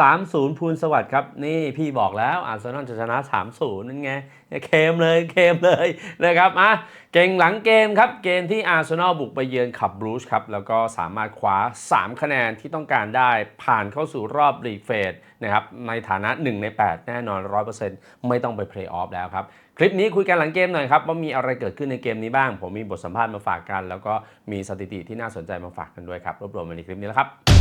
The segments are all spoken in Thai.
3-0 พูนสวัสดิ์ครับ นี่พี่บอกแล้วอาร์เซนอลจะชนะ 3-0 นั่นไงเคมเลยเคมเลยนะครับอะเก่งหลังเกมครับ เกมที่อาร์เซนอลบุกไปเยือนขับบรูชครับ แล้วก็สามารถคว้า 3 คะแนนที่ต้องการได้ผ่านเข้าสู่รอบลีเฟสนะครับในฐานะ 1 ใน 8 แน่นอน 100%ไม่ต้องไปเพลย์ออฟแล้วครับ คลิปนี้คุยกันหลังเกมหน่อยครับ ว่ามีอะไรเกิดขึ้นในเกมนี้บ้าง ผมมีบทสัมภาษณ์มาฝากกัน แล้วก็มีสถิติที่น่าสนใจมาฝากกันด้วยครับรวบรวมมาในคลิปนี้แล้วครับ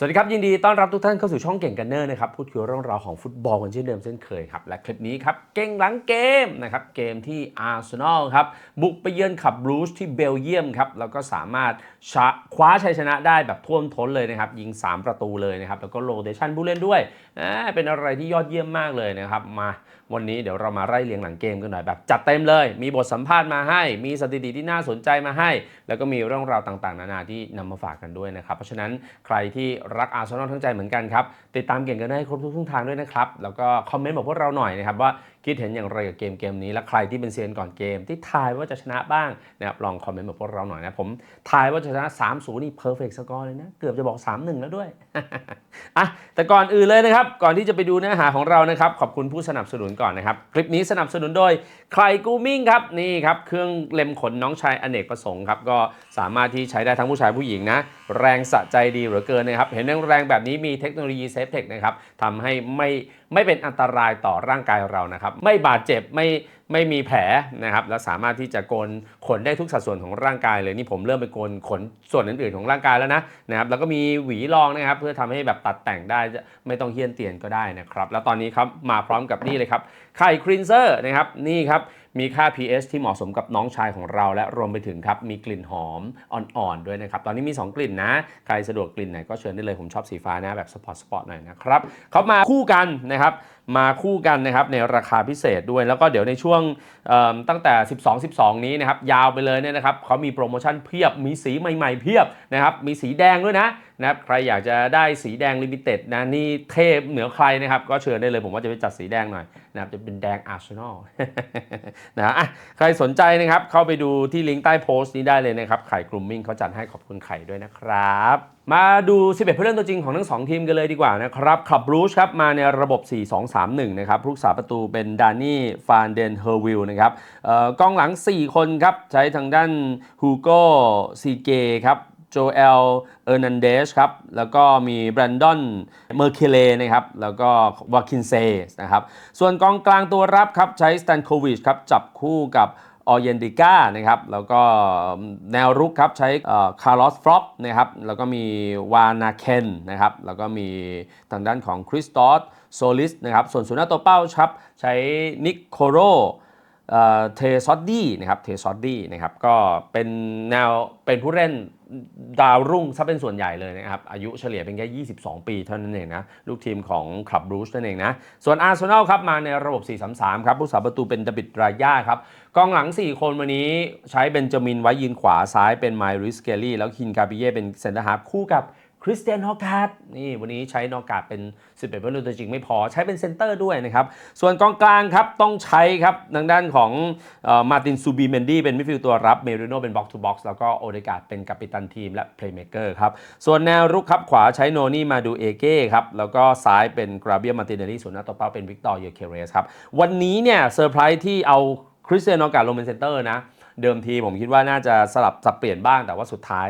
สวัสดีครับ ยินดีต้อนรับทุกท่านเข้าสู่ช่องเก่งกันเนอร์นะครับพูดคุยเรื่องราวของฟุตบอลกันเช่นเดิมเช่นเคยครับ และคลิปนี้ครับ เก่งหลังเกมนะครับเกมที่อาร์เซนอลครับ บุกไปเยือนขับบรูซที่เบลเยียมครับ แล้วก็สามารถคว้าชัยชนะได้แบบท่วมท้นเลยนะครับ ยิง 3 ประตูเลยนะครับ แล้วก็โรเตชันผู้เล่นด้วยเป็นอะไรที่ยอดเยี่ยมมากเลยนะครับมา วันนี้เดี๋ยวเรามาไล่เรียงหลังเกมกันหน่อยแบบจัดเต็มเลย มีบทสัมภาษณ์มาให้ มีสถิติที่น่าสนใจมาให้ แล้วก็มีเรื่องราวต่างๆ นานาที่นำมาฝากกันด้วยนะครับ เพราะฉะนั้นใครที่รักอาร์เซนอลทั้งใจเหมือนกันครับ ติดตามเก่งกันได้ครบทุกช่องทางด้วยนะครับ แล้วก็คอมเมนต์บอกพวกเราหน่อยนะครับว่าคิดเห็นอย่างไรกับเกมเกมนี้ และใครที่เป็นเซียนก่อนเกม ที่ทายว่าจะชนะบ้างนะครับลองคอมเมนต์บอกพวกเราหน่อยนะผมทายว่าจะชนะ 3-0 นี่เพอร์เฟกต์สกอร์เลยนะ เกือบจะบอก 3-1 แล้วด้วยอะแต่ก่อนอื่นเลยนะครับ ก่อนที่จะไปดูเนื้อหาของเรานะครับ ขอบคุณผู้สนับสนุนก่อนนะครับ คลิปนี้สนับสนุนโดยใครกูมิ่งครับนี่ครับเครื่องเล็มขนน้องชายอเนกประสงค์ครับก็สามารถที่ใช้ได้ทั้งผู้ชายผู้หญิงนะแรงสะใจดีเหลือเกินนะครับเห็นแรงแบบนี้มีเทคโนโลยีเซฟเทคนะครับทำให้ไม่ไม่เป็นอันตรายต่อร่างกายเรานะครับ ไม่บาดเจ็บไม่ไม่มีแผลนะครับ แล้วสามารถที่จะโกนขนได้ทุกสัดส่วนของร่างกายเลยนี่ผมเริ่มไปโกนขนส่วนอื่นๆของร่างกายแล้วนะนะครับ แล้วก็มีหวีรองนะครับ เพื่อทำให้แบบตัดแต่งได้ไม่ต้องเฮี้ยนเตียนก็ได้นะครับ แล้วตอนนี้ครับมาพร้อมกับนี่เลยครับไข่ครีนเซอร์นะครับนี่ครับ มีค่า pH ที่เหมาะสมกับน้องชายของเรา และรวมไปถึงครับมีกลิ่นหอมอ่อนๆด้วยนะครับ ตอนนี้มี 2 กลิ่นนะ ใครสะดวกกลิ่นไหนก็เชิญได้เลย ผมชอบสีฟ้านะแบบสปอร์ตสปอร์ตหน่อยนะครับเขามาคู่กันนะครับ มาคู่กันนะครับในราคาพิเศษด้วย แล้วก็เดี๋ยวในช่วงตั้งแต่ 12 12 นี้นะครับยาวไปเลยเนี่ยนะครับเขามีโปรโมชั่นเพียบมีสีใหม่ๆ เพียบนะครับมีสีแดงด้วยนะนะครับใครอยากจะได้สีแดงลิมิเต็ดนะนี่เทพเหนือใครนะครับก็เชิญได้เลยผมว่าจะไปจัดสีแดงหน่อยนะครับจะเป็นแดงอาร์เซนอลนะฮะอะใครสนใจนะครับเข้าไปดูที่ลิงก์ใต้โพสต์นี้ได้เลยนะครับไข่กลุ่มมิ่งเขาจัดให้ขอบคุณไข่ด้วยนะครับ มาดู 11ผู้เล่นตัวจริงของทั้ง 2 ทีมกันเลยดีกว่านะครับขับบรูชครับมาในระบบ 4-2-3-1 นะครับผู้รักษาประตูเป็นดานี่ฟานเดนเฮอร์วิลนะครับออกองหลัง 4 คนครับ ใช้ทางด้านฮูโก้ซีเกครับโจเอล เออร์นันเดสครับ แล้วก็มีแบรนดอน เมอร์เคเลนะครับ แล้วก็วาคินเซสนะครับ ส่วนกองกลางตัวรับครับ ใช้สแตนโควิชครับ จับคู่กับ ออเยนดิก้านะครับแล้วก็แนวรุกครับใช้คาร์ลอสฟล็อปนะครับแล้วก็มีวานาเคนนะครับแล้วก็มีทางด้านของคริสตอสโซลิสนะครับส่วนศูนย์หน้าตัวเป้าครับใช้นิโคโรเทซอดดี้นะครับเทซอดดี้นะครับก็เป็นแนวเป็นผู้เล่น ดาวรุ่งซะเป็นส่วนใหญ่เลยนะครับ อายุเฉลี่ยเป็นแค่ 22 ปีเท่านั้นเองนะ ลูกทีมของคลับบรูชนั่นเองนะ ส่วนอาร์เซนอลครับ มาในระบบ 4-3-3 ครับ ผู้สาประตูเป็นดบิดราย่าครับ กองหลัง 4 คนวันนี้ใช้เบนจามินไว้ยืนขวาซ้ายเป็นไมริสเกลลี่ แล้วคินกาบิเย่เป็นเซนเตอร์ฮาร์ฟคู่กับ คริสเตียนนอกาดนี่วันนี้ใช้นอกาดเป็น 11ผู้เล่นตัวจริงไม่พอใช้เป็นเซนเตอร์ด้วยนะครับ ส่วนกองกลางครับ ต้องใช้ครับทางด้านของมาตินซูบีเมนดี้เป็นมิดฟิลด์ตัวรับ เมริโนเป็นบ็อกซ์ทูบ็อกซ์แล้วก็โอเดกาดเป็นกัปตันทีมและเพลย์เมเกอร์ครับ ส่วนแนวรุกครับ ขวาใช้โนนี่มาดูเอเก้ครับ แล้วก็ซ้ายเป็นกราเบียมาตินเนลลี่ส่วนหน้าตัวเป้าเป็นวิกตอร์เยเคเรสครับวันนี้เนี่ยเซอร์ไพรส์ที่เอาคริสเตียนนอกาดลงเป็นเซนเตอร์นะเดิมทีผมคิดว่าน่าจะสลับสับเปลี่ยนบ้างแต่ว่าสุดท้าย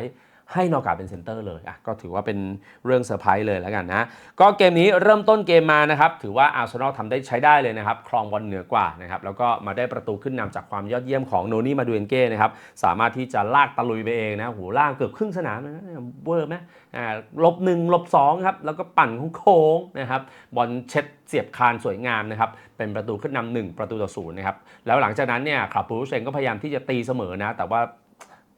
ให้นอกาเป็นเซนเตอร์เลยอะก็ถือว่าเป็นเรื่องเซอร์ไพรส์เลยแล้วกันนะ ก็เกมนี้เริ่มต้นเกมมานะครับ ถือว่าอาร์เซนอลทำได้ใช้ได้เลยนะครับ ครองบอลเหนือกว่านะครับ แล้วก็มาได้ประตูขึ้นนำจากความยอดเยี่ยมของโนนี่มาดูเอนเก้นะครับ สามารถที่จะลากตะลุยไปเองนะโหลากเกือบครึ่งสนามนะเวอร์ไหมอ่าลบหนึ่งลบสองครับ แล้วก็ปั่นโค้งนะครับ บอลเช็ดเสียบคานสวยงามนะครับ เป็นประตูขึ้นนำหนึ่งประตูต่อศูนย์นะครับ แล้วหลังจากนั้นเนี่ยคลับบูเองก็พยายามที่จะตีเสมอนะ แต่ว่า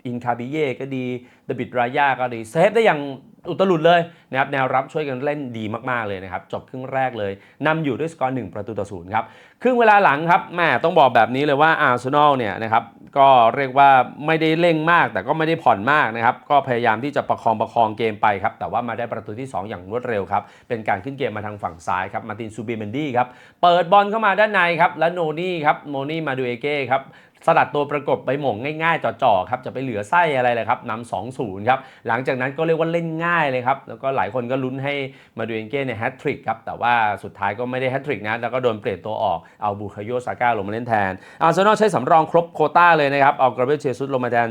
อินคาบิเย่ก็ดีเดบิดรายาก็ดีเซฟได้อย่างอุตลุดเลยนะครับแนวรับช่วยกันเล่นดีมากๆเลยนะครับ จบครึ่งแรกเลยนำอยู่ด้วยสกอร์1ประตูต่อศูนย์ครับ ครึ่งเวลาหลังครับแม่ต้องบอกแบบนี้เลยว่าอาร์เซนอลเนี่ยนะครับก็เรียกว่าไม่ได้เร่งมาก แต่ก็ไม่ได้ผ่อนมากนะครับ ก็พยายามที่จะประคองประคองเกมไปครับ แต่ว่ามาได้ประตูที่ 2 อย่างรวดเร็วครับ เป็นการขึ้นเกมมาทางฝั่งซ้ายครับมาตินซูบิเมนดี้ครับเปิดบอลเข้ามาด้านในครับและโนนี่ครับโนนี่มาดูเอเก้ครับ สลัดตัวประกบไปหม่งง่ายๆจ่อๆครับจะไปเหลือไส้อะไรเลยครับนำสองศูนย์ครับหลังจากนั้นก็เรียกว่าเล่นง่ายเลยครับแล้วก็หลายคนก็ลุ้นให้มาดูเอเก้เนี่ยแฮตทริกครับแต่ว่าสุดท้ายก็ไม่ได้แฮตทริกนะแล้วก็โดนเปลี่ยนตัวออกเอาบูคาโยซาก้าลงมาเล่นแทนอาร์เซนอลใช้สำรองครบโคต้าเลยนะครับเอากราเบรเชซุสลงมาแทน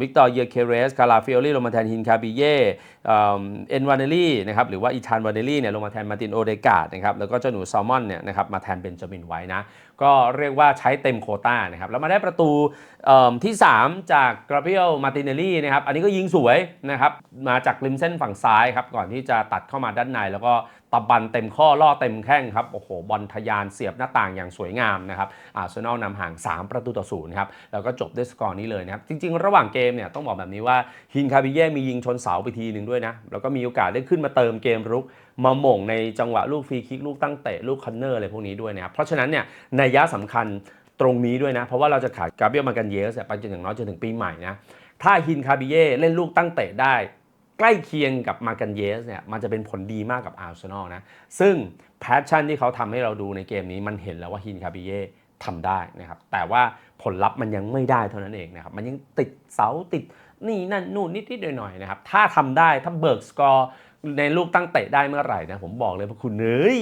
วิกตอร์เยเคเรสคาราฟิโอลีลงมาแทนฮินคาบิเย่เอ็นวานเนลี่นะครับหรือว่าอีธานวานเนลี่เนี่ยลงมาแทนมาตินโอเดกาดนะครับแล้วก็เจ้าหนูแซลมอนเนี่ยนะครับมาแทนเบนจามินไว้นะก็เรียกว่าใช้เต็มโคต้านะครับแล้วมาได้ประตูที่ 3 จากกราเบียลมาตินเนลลี่นะครับอันนี้ก็ยิงสวยนะครับมาจากริมเส้นฝั่งซ้ายครับก่อนที่จะตัดเข้ามาด้านใน แล้วก็ตะบันเต็มข้อล่อเต็มแข้งครับโอ้โหบอลทะยานเสียบหน้าต่างอย่างสวยงามนะครับอาร์เซนอลนำห่าง 3 ประตูต่อศูนย์ครับแล้วก็จบด้วยสกอร์นี้เลยนะครับจริง ๆ ระหว่างเกมเนี่ยต้องบอกแบบนี้ว่าฮินคาบิเย่มียิงชนเสาไปทีหนึ่งด้วยนะแล้วก็มีโอกาสได้ขึ้นมาเติมเกมรุก มาหม่งในจังหวะลูกฟรีคิกลูกตั้งเตะลูกคอนเนอร์อะไรพวกนี้ด้วยนะครับเพราะฉะนั้นเนี่ยนัยยะสำคัญตรงนี้ด้วยนะ เพราะว่าเราจะขาดกาเบียลมากันเยสเนี่ยไปจนอย่างน้อยจนถึงปีใหม่นะถ้าฮินคาบิเย่เล่นลูกตั้งเตะได้ ใกล้เคียงกับมากันเยสเนี่ยมันจะเป็นผลดีมากกับอาร์เซนอลนะซึ่งแพชชั่นที่เขาทำให้เราดูในเกมนี้มันเห็นแล้วว่าฮินคาบิเย่ทำได้นะครับแต่ว่าผลลัพธ์มันยังไม่ได้เท่านั้นเองนะครับมันยังติดเสาติดนี่นั่นนู่นนิดๆหน่อยๆนะครับถ้าทำได้ถ้าเบิร์กสกอร์ ในลูกตั้งเตะได้เมื่อไหร่นะผมบอกเลยว่าคุณเอ้ย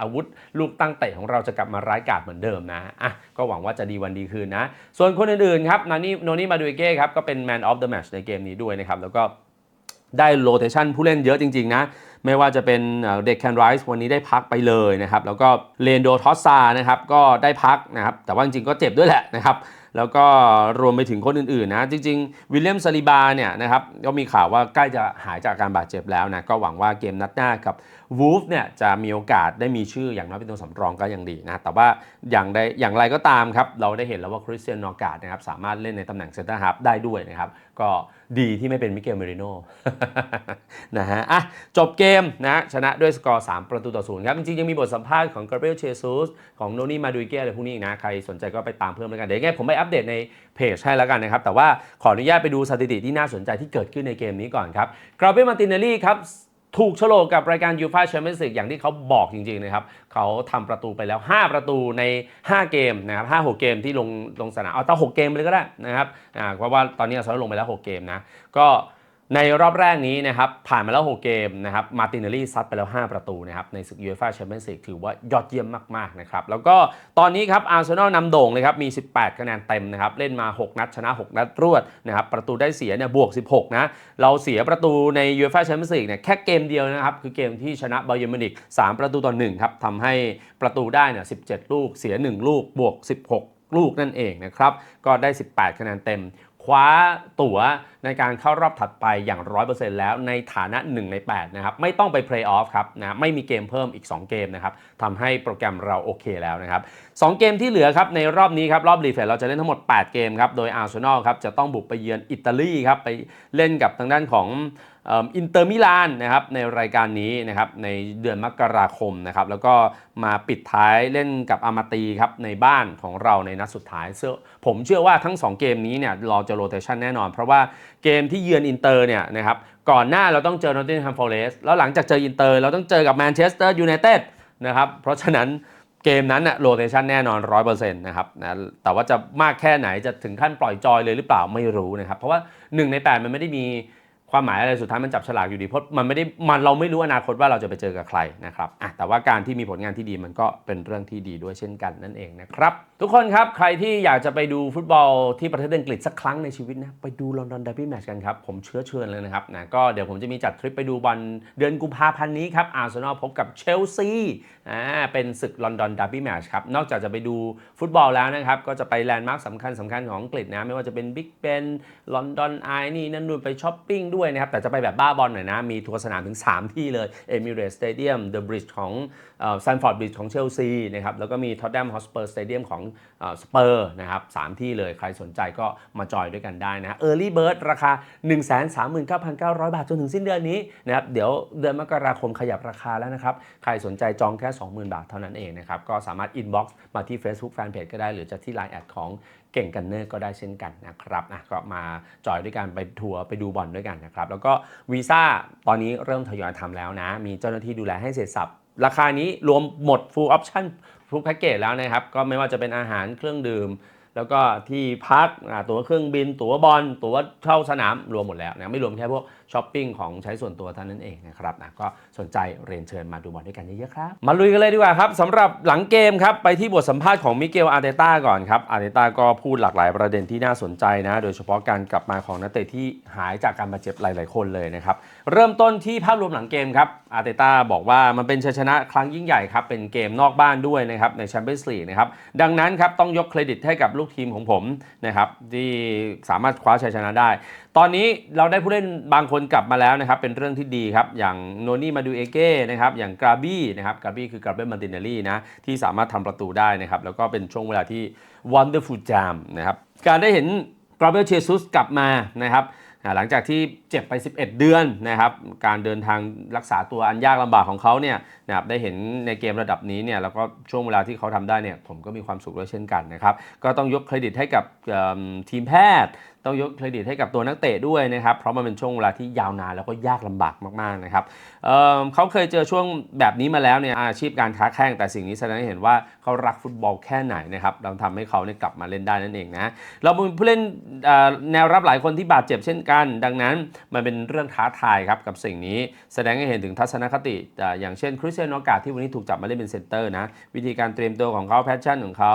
อาวุธลูกตั้งเตะของเราจะกลับมาร้ายกาจเหมือนเดิมนะอะก็หวังว่าจะดีวันดีคืนนะ ส่วนคนอื่นๆครับนานี่โนนี่มาดูเก้ครับก็เป็น Man of the Match ในเกมนี้ด้วยนะครับ แล้วก็ได้โรเ t ชันผู้เล่นเยอะจริง ๆ นะ ไม่ว่าจะเป็นเด็กแคนไรส์วันนี้ได้พักไปเลยนะครับ แล้วก็เลนโดทอสซานะครับก็ได้พักนะครับแต่ว่าจริงๆก็เจ็บด้วยแหละนะครับ แล้วก็รวมไปถึงคนอื่นๆนะ จริงๆ วิลเลียมซาลิบาเนี่ยนะครับก็มีข่าวว่าใกล้จะหายจากการบาดเจ็บแล้วนะ ก็หวังว่าเกมนัดหน้ากับ วูฟเนี่ยจะมีโอกาสได้มีชื่ออย่างน้อยเป็นตัวสำรองก็ยังดีนะ แต่ว่าอย่างใดอย่างไรก็ตามครับ เราได้เห็นแล้วว่าคริสเตียนนอร์การ์ดนะครับสามารถเล่นในตำแหน่งเซนเตอร์ฮาฟได้ด้วยนะครับ ก็ดีที่ไม่เป็นมิเกลเมริโนนะฮะอะจบเกมนะชนะด้วยสกอร์ 3 ประตูต่อศูนย์ครับ จริงๆ ยังมีบทสัมภาษณ์ของกราเบรียลเชซูสของโนนี่มาดูเก้อะไรพวกนี้นะใครสนใจก็ไปตามเพิ่มแล้วกัน เดี๋ยวงไงผมไปอัปเดตในเพจให้แล้วกันนะครับแต่ว่าขออนุญาตไปดูสถิติที่น่าสนใจที่เกิดขึ้นในเกมนี้ก่อนครับกราเบรียลมาตินเนลลี่ครับ ถูกโฉลกกับรายการยูฟาแชมเปี้ยนส์ลีกอย่างที่เขาบอกจริงๆนะครับเขาทำประตูไปแล้ว 5 ประตูใน 5 เกมนะครับ5 6เกมที่ลงลงสนามเอาตั้ง6เกมไปเลยก็ได้นะครับอ่าเพราะว่าตอนนี้เขาลงไปแล้ว 6 เกมนะก็ ในรอบแรกนี้นะครับผ่านมาแล้ว 6 เกมนะครับมาตินเนลลี่ซัดไปแล้ว 5 ประตูนะครับในศึกยูฟ่าแชมเปี้ยนส์ลีกถือว่ายอดเยี่ยมมากๆนะครับแล้วก็ตอนนี้ครับอาร์เซนอลนำโด่งเลยครับมี 18 คะแนนเต็มนะครับเล่นมา 6 นัดชนะ 6 นัดรวดนะครับประตูได้เสียเนี่ยบวก 16 นะ เราเสียประตูในยูฟ่าแชมเปี้ยนส์ลีกเนี่ยแค่เกมเดียวนะครับคือเกมที่ชนะบาเยร์มินิก3ประตูต่อ1ครับทำให้ประตูได้เนี่ย17 ลูกเสีย 1 ลูกบวก 16 ลูกนั่นเองนะครับก็ได้ 18 คะแนนเต็ม คว้าตั๋วในการเข้ารอบถัดไปอย่าง 100%แล้วในฐานะ 1 ใน 8 นะครับ ไม่ต้องไปเพลย์ออฟครับนะไม่มีเกมเพิ่มอีก 2 เกมนะครับทำให้โปรแกรมเราโอเคแล้วนะครับ2เกมที่เหลือครับ ในรอบนี้ครับ รอบรีเฟรเราจะเล่นทั้งหมด 8 เกมครับ โดยอาร์เซนอลครับ จะต้องบุกไปเยือนอิตาลีครับ ไปเล่นกับทางด้านของ อินเตอร์มิลานนะครับในรายการนี้นะครับในเดือนมกราคมนะครับแล้วก็มาปิดท้ายเล่นกับอามาตีครับในบ้านของเราในนัดสุดท้ายเชื่อผมเชื่อว่าทั้ง 2 เกมนี้เนี่ยเราจะโรเตชันแน่นอน เพราะว่าเกมที่เยือนอินเตอร์เนี่ยนะครับก่อนหน้าเราต้องเจอนอตติงแฮมฟอร์เรสแล้วหลังจากเจออินเตอร์เราต้องเจอกับแมนเชสเตอร์ยูไนเต็ดนะครับเพราะฉะนั้นเกมนั้นน่ะโรเตชันแน่นอน 100%นะครับนะแต่ว่าจะมากแค่ไหนจะถึงขั้นปล่อยจอยเลยหรือเปล่าไม่รู้นะครับเพราะว่า 1 ใน 8 มันไม่ได้มี ความหมายอะไรสุดท้ายมันจับฉลากอยู่ดีเพราะมันไม่ได้มันเราไม่รู้อนาคตว่าเราจะไปเจอกับใครนะครับอะแต่ว่าการที่มีผลงานที่ดีมันก็เป็นเรื่องที่ดีด้วยเช่นกันนั่นเองนะครับทุกคนครับใครที่อยากจะไปดูฟุตบอลที่ประเทศอังกฤษสักครั้งในชีวิตนะไปดูลอนดอนเดอร์บี้แมตช์กันครับผมเชื้อเชิญเลยนะครับนะก็เดี๋ยวผมจะมีจัดทริปไปดูบอลเดือนกุมภาพันธ์นี้ครับอาร์เซนอลพบกับเชลซีอ่าเป็นศึกลอนดอนเดอร์บี้แมตช์ครับนอกจากจะไปดูฟุตบอลแล้วนะครับก็จะไปแลนด์มาร์คสำคัญสำคัญของอังกฤษนะไม่ว่าจะเป็นบิ๊กเบนลอนดอนไอนี่นั่นนู่นไปช้อปปิ้งด้วยด้วยนะครับ แต่จะไปแบบบ้าบอลหน่อยนะ มีทัวร์สนามถึง 3 ที่เลย Emirates Stadium The Bridge ของซันฟอร์ดบริดจ์ของเชลซีนะครับ แล้วก็มี Tottenham Hotspur Stadium ของสเปอร์นะครับสามที่เลยใครสนใจก็มาจอยด้วยกันได้นะ Early Bird ราคา 139,900 บาทจนถึงสิ้นเดือนนี้นะครับเดี๋ยวเดือนมกราคมขยับราคาแล้วนะครับ ใครสนใจจองแค่ 20,000 บาทเท่านั้นเองนะครับก็สามารถ inbox มาที่ Facebook Fanpage ก็ได้หรือจะที่ Line แอดของ เก่งกันเนอร์ก็ได้เช่นกันนะครับนะก็มาจอยด้วยกันไปทัวร์ไปดูบอลด้วยกันนะครับ แล้วก็วีซ่าตอนนี้เริ่มทยอยทำแล้วนะ มีเจ้าหน้าที่ดูแลให้เสร็จสับ ราคานี้รวมหมด full option ทุกแพ็กเกจแล้วนะครับ ก็ไม่ว่าจะเป็นอาหารเครื่องดื่ม แล้วก็ที่พักตั๋วเครื่องบิน ตั๋วบอลตั๋วเข้าสนามรวมหมดแล้วนะไม่รวมแค่พวกช้อปปิ้งของใช้ส่วนตัวเท่านั้นเองนะครับนะก็สนใจเรียนเชิญมาดูบอลด้วยกันเยอะๆครับ มาลุยกันเลยดีกว่าครับสำหรับหลังเกมครับไปที่บทสัมภาษณ์ของมิเกลอาร์เตต้าก่อนครับอาร์เตต้าก็พูดหลากหลายประเด็นที่น่าสนใจนะ โดยเฉพาะการกลับมาของนักเตะที่หายจากการบาดเจ็บหลาย ๆ คนเลยนะครับเริ่มต้นที่ภาพรวมหลังเกมครับอาร์เตต้าบอกว่ามันเป็นชัยชนะครั้งยิ่งใหญ่ครับ เป็นเกมนอกบ้านด้วยนะครับในแชมเปี้ยนส์ลีกนะครับดังนั้นครับต้องยกเครดิตให้กับลูกทีมของผมนะครับที่สามารถคว้าชัยชนะได้ ตอนนี้เราได้ผู้เล่นบางคนกลับมาแล้วนะครับเป็นเรื่องที่ดีครับอย่างโนนี่มาดูเอเก้นะครับอย่างกราบี้นะครับกราบี้คือกราเบนมาตินเนลลี่นะที่สามารถทำประตูได้นะครับแล้วก็เป็นช่วงเวลาที่ wonderful jam นะครับการได้เห็นกราเบลเชซุสกลับมานะครับ หลังจากที่เจ็บไป 11 เดือนนะครับการเดินทางรักษาตัวอันยากลำบากของเขาเนี่ยนะครับได้เห็นในเกมระดับนี้เนี่ยแล้วก็ช่วงเวลาที่เขาทำได้เนี่ยผมก็มีความสุขด้วยเช่นกันนะครับก็ต้องยกเครดิตให้กับทีมแพทย์ ต้องยกเครดิตให้กับตัวนักเตะด้วยนะครับ เพราะมันเป็นช่วงเวลาที่ยาวนานแล้วก็ยากลำบากมากๆนะครับเเขาเคยเจอช่วงแบบนี้มาแล้วเนี่ยอาชีพการค้าแข่งแต่สิ่งนี้แสดงให้เห็นว่าเขารักฟุตบอลแค่ไหนนะครับเราทำให้เขาเนี่ยกลับมาเล่นได้นั่นเองนะเรามีผู้เล่นแนวรับหลายคนที่บาดเจ็บเช่นกัน ดังนั้นมันเป็นเรื่องท้าทายครับกับสิ่งนี้แสดงให้เห็นถึงทัศนคติ อย่างเช่นคริสเตียโนกาที่วันนี้ถูกจับมาเล่นเป็นเซนเตอร์นะวิธีการเตรียมตัวของเขาแพชชั่นของเขา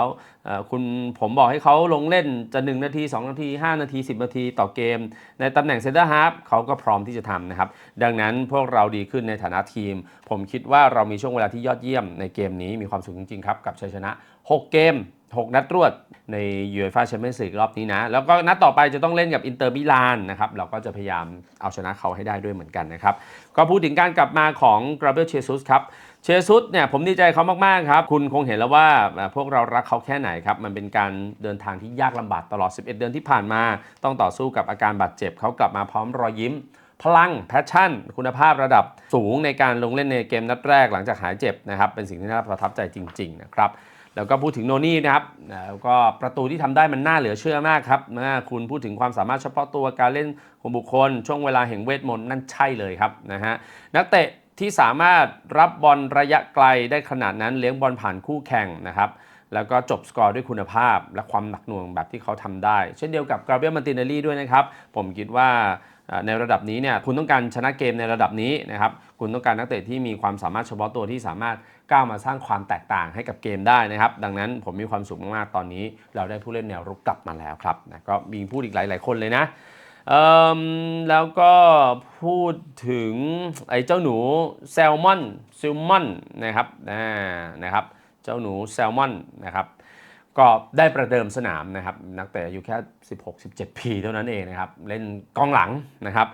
คุณผมบอกให้เขาลงเล่นจะ1นาที2นาที5นาที10 นาทีต่อเกม ในตำแหน่งเซนเตอร์ฮาร์ฟเขาก็พร้อมที่จะทำนะครับ ดังนั้นพวกเราดีขึ้นในฐานะทีม ผมคิดว่าเรามีช่วงเวลาที่ยอดเยี่ยมในเกมนี้มีความสุขจริงๆครับ กับชัยชนะ 6 เกม 6 นัดรวดใน UEFA Champions League รอบนี้นะ แล้วก็นัดต่อไปจะต้องเล่นกับอินเตอร์มิลานนะครับเราก็จะพยายามเอาชนะเขาให้ได้ด้วยเหมือนกันนะครับก็พูดถึงการกลับมาของกราเบ l เชซุสครับ เชซุสเนี่ยผมดีใจเขามากๆครับ คุณคงเห็นแล้วว่าพวกเรารักเขาแค่ไหนครับ มันเป็นการเดินทางที่ยากลำบากตลอด 11 เดือนที่ผ่านมา ต้องต่อสู้กับอาการบาดเจ็บเขากลับมาพร้อมรอยยิ้ม พลังแพชชั่น คุณภาพระดับสูงในการลงเล่นในเกมนัดแรกหลังจากหายเจ็บนะครับเป็นสิ่งที่น่าประทับใจจริงๆนะครับแล้วก็พูดถึงโนนี่นะครับแล้วก็ประตูที่ทำได้มันน่าเหลือเชื่อมากครับนะคุณพูดถึงความสามารถเฉพาะตัวการเล่นของบุคคล ช่วงเวลาแห่งเวทมนต์นั่นใช่เลยครับนะฮะนักเตะ ที่สามารถรับบอลระยะไกลได้ขนาดนั้นเลี้ยงบอลผ่านคู่แข่งนะครับแล้วก็จบสกอร์ด้วยคุณภาพ และความหนักหน่วงแบบที่เขาทำได้ เช่นเดียวกับกราเบ l มาตินเนลลี่ด้วยนะครับ ผมคิดว่าในระดับนี้เนี่ยคุณต้องการชนะเกมในระดับนี้นะครับคุณต้องการนักเตะที่มีความสามารถเฉพาะตัวที่สามารถก้าวมาสร้างความแตกต่างให้กับเกมได้นะครับ ดังนั้นผมมีความสุขมากๆตอนนี้ เราได้ผู้เล่นแนวรุกกลับมาแล้วครับนะก็มีพูดอีกหลาย ๆ คนเลยนะ แล้วก็พูดถึงไอ้เจ้าหนูแซลมอนซิลมอนนะครับนะนะครับ เจ้าหนูแซลมอนนะครับ ก็ได้ประเดิมสนามนะครับ นักเตะอายุแค่ 16-17 ปีเท่านั้นเองนะครับ เล่นกองหลังนะครับ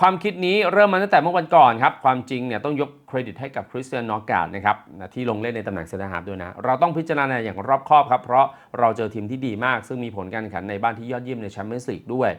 ความคิดนี้เริ่มมาตั้งแต่เมื่อวันก่อนครับ ความจริงเนี่ยต้องยกเครดิตให้กับคริสเตียนนอร์การ์ดนะครับที่ลงเล่นในตำแหน่งเซนเตอร์ฮาร์ฟด้วยนะ เราต้องพิจารณาอย่างรอบคอบครับ เพราะเราเจอทีมที่ดีมาก ซึ่งมีผลการแข่งขันในบ้านที่ยอดเยี่ยมในแชมเปี้ยนส์ลีกด้วย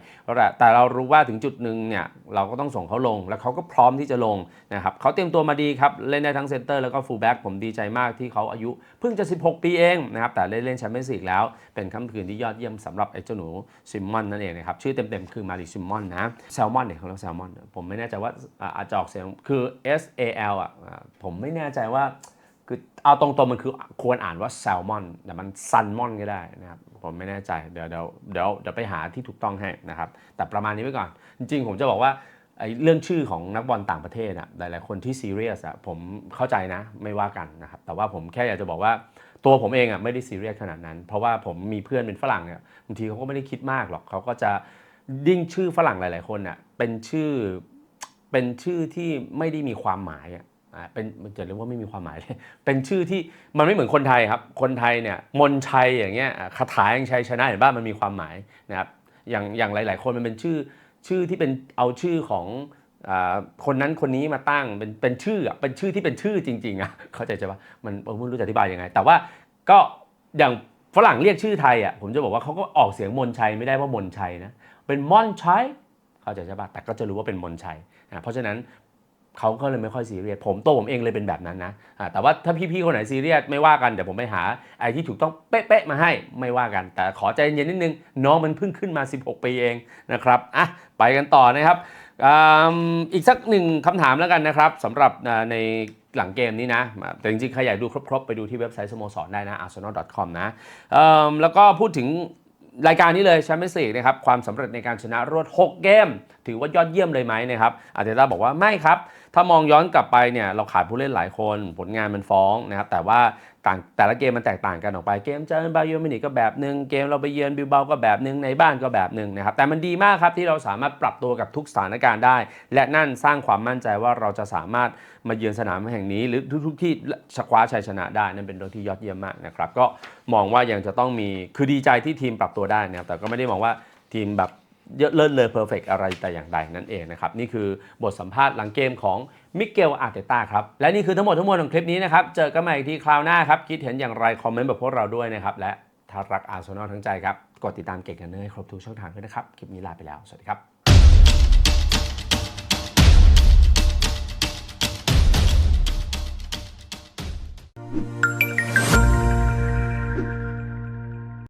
แต่เรารู้ว่าถึงจุดหนึ่งเนี่ยเราก็ต้องส่งเขาลง แล้วเขาก็พร้อมที่จะลงนะครับเขาเตรียมตัวมาดีครับ เล่นได้ทั้งเซนเตอร์แล้วก็ฟูลแบ็กผมดีใจมากที่เขาอายุเพิ่งจะ 16 ปีเองนะครับแต่เล่นเล่นแชมเปี้ยนส์ลีกแล้วเป็นค่ำคืนที่ยอดเยี่ยมสำหรับไอ้เจ้าหนูซิมมอนนั่นเองนะครับชื่อเต็มๆคือมาริซิมมอนนะแซลมอนเนี่ยเขาเรียกแซลมอนผมไม่แน่ใจว่าอาจจะออกเสียงคือ S A L อะผมไม่แน่ใจว่าคือเอาตรงๆมันคือควรอ่านว่าแซลมอนแต่มันซันมอนก็ได้นะครับผมไม่แน่ใจเดี๋ยวเดี๋ยวเดี๋ยวเดี๋ยวไปหาที่ถูกต้องให้นะครับ แต่ประมาณนี้ไว้ก่อน จริงๆ ผมจะบอกว่าไอ้เรื่องชื่อของนักบอลต่างประเทศอะหลายๆคนที่ซีเรียสอะผมเข้าใจนะไม่ว่ากันนะครับแต่ว่าผมแค่อยากจะบอกว่าตัวผมเองอะไม่ได้ซีเรียสขนาดนั้น เพราะว่าผมมีเพื่อนเป็นฝรั่งเนี่ยบางทีเขาก็ไม่ได้คิดมากหรอกเขาก็จะ ยิ่งชื่อฝรั่งหลาย ๆ คนอะเป็นชื่อเป็นชื่อที่ไม่ได้มีความหมายอะอ่าเป็นมันจะเรียกว่าไม่มีความหมายเลยเป็นชื่อที่มันไม่เหมือนคนไทยครับ คนไทยเนี่ยมนชัยอย่างเงี้ยคาถาแห่งชัยชนะเห็นบ้ามันมีความหมายนะครับอย่างอย่างหลาย ๆ คนมันเป็นชื่อชื่อที่เป็นเอาชื่อของอาคนนั้นคนนี้มาตั้งเป็นเป็นชื่อเป็นชื่อที่เป็นชื่อจริงๆอะเข้าใจใช่ปะมันไม่รู้จะอธิบายยังไง แต่ว่าก็อย่าง ฝรั่งเรียกชื่อไทยอะผมจะบอกว่าเขาก็ออกเสียงมนชัยไม่ได้ว่ามนชัยนะเป็นมอนชัยเข้าใจใช่ปะแต่ก็จะรู้ว่าเป็นมนชัยอะเพราะฉะนั้นเขาก็เลยไม่ค่อยซีเรียสผมโตผมเองเลยเป็นแบบนั้นนะแต่ว่าถ้าพี่ๆคนไหนซีเรียสไม่ว่ากันเดี๋ยวผมไปหาไอ้ที่ถูกต้องเป๊ะๆมาให้ไม่ว่ากัน แต่ขอใจเย็นนิดนึง น้องมันเพิ่งขึ้นมา 16 ปีเองนะครับอะไปกันต่อนะครับอ,อีกสักหนึ่งคำถามแล้วกันนะครับสำหรับใน หลังเกมนี้นะ แต่จริงๆ ใครอยากดูครบ ๆ ไปดูที่เว็บไซต์สโมสรได้นะ arsenal.com นะแล้วก็พูดถึงรายการนี้เลยแชมเปี้ยนส์ลีกนะครับความสำเร็จในการชนะรวด 6 เกม ถือว่ายอดเยี่ยมเลยไหมนะครับอาร์เตต้าบอกว่าไม่ครับ ถ้ามองย้อนกลับไปเนี่ยเราขาดผู้เล่นหลายคนผลงานมันฟ้องนะครับแต่ว่า ต่างแต่ละเกมมันแตกต่างกันออกไปเกมเจอบาเยอร์มินิกก็แบบหนึ่งเกมเราไปเยือนบิลเบาก็แบบหนึ่งในบ้านก็แบบหนึ่งนะครับแต่มันดีมากครับที่เราสามารถปรับตัวกับทุกสถานการณ์ได้ และนั่นสร้างความมั่นใจว่าเราจะสามารถมาเยือนสนามแห่งนี้หรือทุกๆที่ชคว้าชัยชนะได้นั่นเป็นเรื่องที่ยอดเยี่ยมมากนะครับก็มองว่ายังจะต้องมีคือดีใจที่ทีมปรับตัวได้นะครับแต่ก็ไม่ได้มองว่าทีมแบบเยอะเลิศเลยเพอร์เฟกอะไรแต่อย่างใดนั่นเองนะครับนี่คือบทสัมภาษณ์หลังเกมของ มิเกลอาร์เตต้าครับ และนี่คือทั้งหมดทั้งมวลของคลิปนี้นะครับ เจอกันใหม่อีกทีคราวหน้าครับ คิดเห็นอย่างไร คอมเมนต์แบบพวกเราด้วยนะครับ และถ้ารักอาร์เซนอลทั้งใจครับ กดติดตามเก่งกันเนอร์ให้ครบทุกช่องทางด้วยนะครับ คลิปนี้ลาไปแล้ว สวัสดีครับ